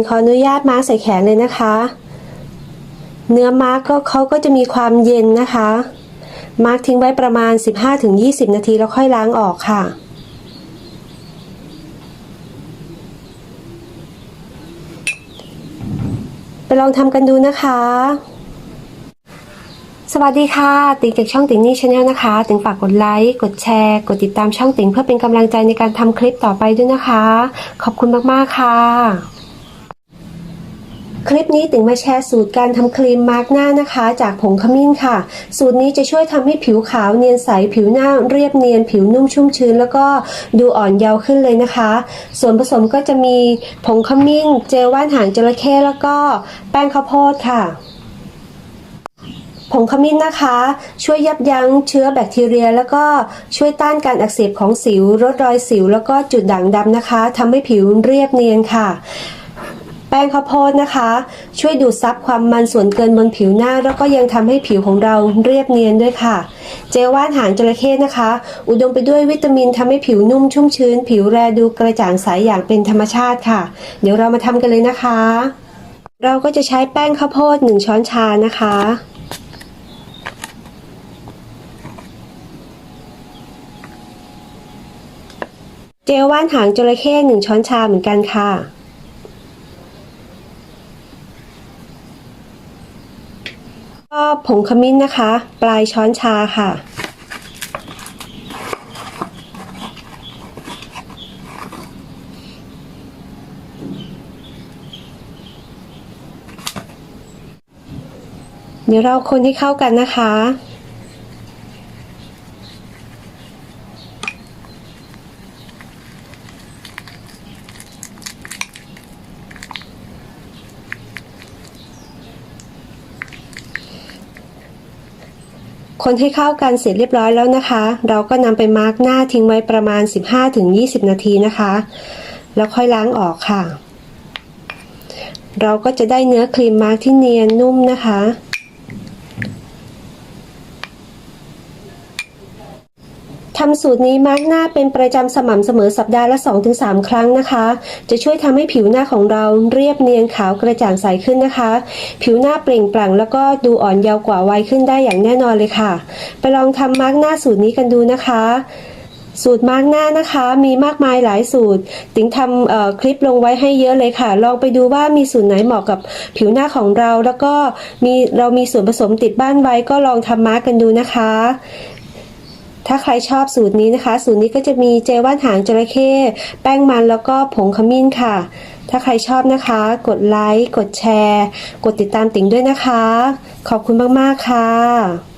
งขออนุญาตมาร์กใส่แขนเลยนะคะ เนื้อมาร์กก็เขาก็จะมีความเย็นนะคะ มาร์กทิ้งไว้ประมาณ 15-20 นาทีแล้วค่อยล้างออกค่ะไปลองทำกันดูนะคะ สวัสดีค่ะ ติ๊งจากช่องติ๊งนี่ชาแนลนะคะ ติ๊งฝากกดไลค์ กดแชร์ กดติดตามช่องติ๊งเพื่อเป็นกำลังใจในการทำคลิปต่อไปด้วยนะคะ ขอบคุณมาก ๆ ค่ะ คลิปนี้ติ๋งมาแชร์สูตรการทำครีมมาร์กหน้านะคะ จากผงขมิ้นค่ะ สูตรนี้จะช่วยทำให้ผิวขาวเนียนใสผิวหน้าเรียบเนียน ผิวนุ่มชุ่มชื้น แล้วก็ดูอ่อนเยาว์ขึ้นเลยนะคะ ส่วนผสมก็จะมีผงขมิ้น เจลว่านหางจระเข้แล้วก็แป้งข้าวโพดค่ะผงขมิ้นนะคะ ช่วยยับยั้งเชื้อแบคทีเรีย แล้วก็ช่วยต้านการอักเสบของสิวลดรอยสิว แล้วก็จุดด่างดำนะคะทำให้ผิวเรียบเนียนค่ะ แป้งข้าวโพดนะคะ ช่วยดูดซับความมันส่วนเกินบนผิวหน้า แล้วก็ยังทำให้ผิวของเราเรียบเนียนด้วยค่ะ เจลว่านหางจระเข้นะคะ อุดมไปด้วยวิตามินทำให้ผิวนุ่มชุ่มชื้น ผิวแลดูกระจ่างใสอย่างเป็นธรรมชาติค่ะ เดี๋ยวเรามาทำกันเลยนะคะ เราก็จะใช้แป้งข้าวโพด 1 ช้อนชานะคะเจลว่านหางจระเข้หนึ่งช้อนชาเหมือนกันค่ะ ก็ผงขมิ้นนะคะ ปลายช้อนชาค่ะ เดี๋ยวเราคนให้เข้ากันนะคะ คนให้เข้ากันเสร็จเรียบร้อยแล้วนะคะ เราก็นำไปมาร์กหน้าทิ้งไว้ประมาณ 15-20 นาทีนะคะ แล้วค่อยล้างออกค่ะ เราก็จะได้เนื้อครีมมาร์กที่เนียนนุ่มนะคะ ทำสูตรนี้มาร์กหน้าเป็นประจำสม่ำเสมอสัปดาห์ละ 2-3 ครั้งนะคะ จะช่วยทำให้ผิวหน้าของเราเรียบเนียนขาวกระจ่างใสขึ้นนะคะ ผิวหน้าเปล่งปลั่งแล้วก็ดูอ่อนเยาว์กว่าวัยขึ้นได้อย่างแน่นอนเลยค่ะ ไปลองทำมาร์กหน้าสูตรนี้กันดูนะคะสูตรมาร์กหน้านะคะมีมากมายหลายสูตร ติ๋งทำคลิปลงไว้ให้เยอะเลยค่ะ ลองไปดูว่ามีสูตรไหนเหมาะกับผิวหน้าของเรา แล้วก็มีเรามีส่วนผสมติดบ้านไว้ก็ลองทำมาร์กกันดูนะคะ ถ้าใครชอบสูตรนี้นะคะ สูตรนี้ก็จะมีเจลว่านหางจระเข้แป้งมันแล้วก็ผงขมิ้นค่ะ ถ้าใครชอบนะคะ กดไลค์ กดแชร์ กดติดตามติ๋งด้วยนะคะ ขอบคุณมาก ๆ ค่ะ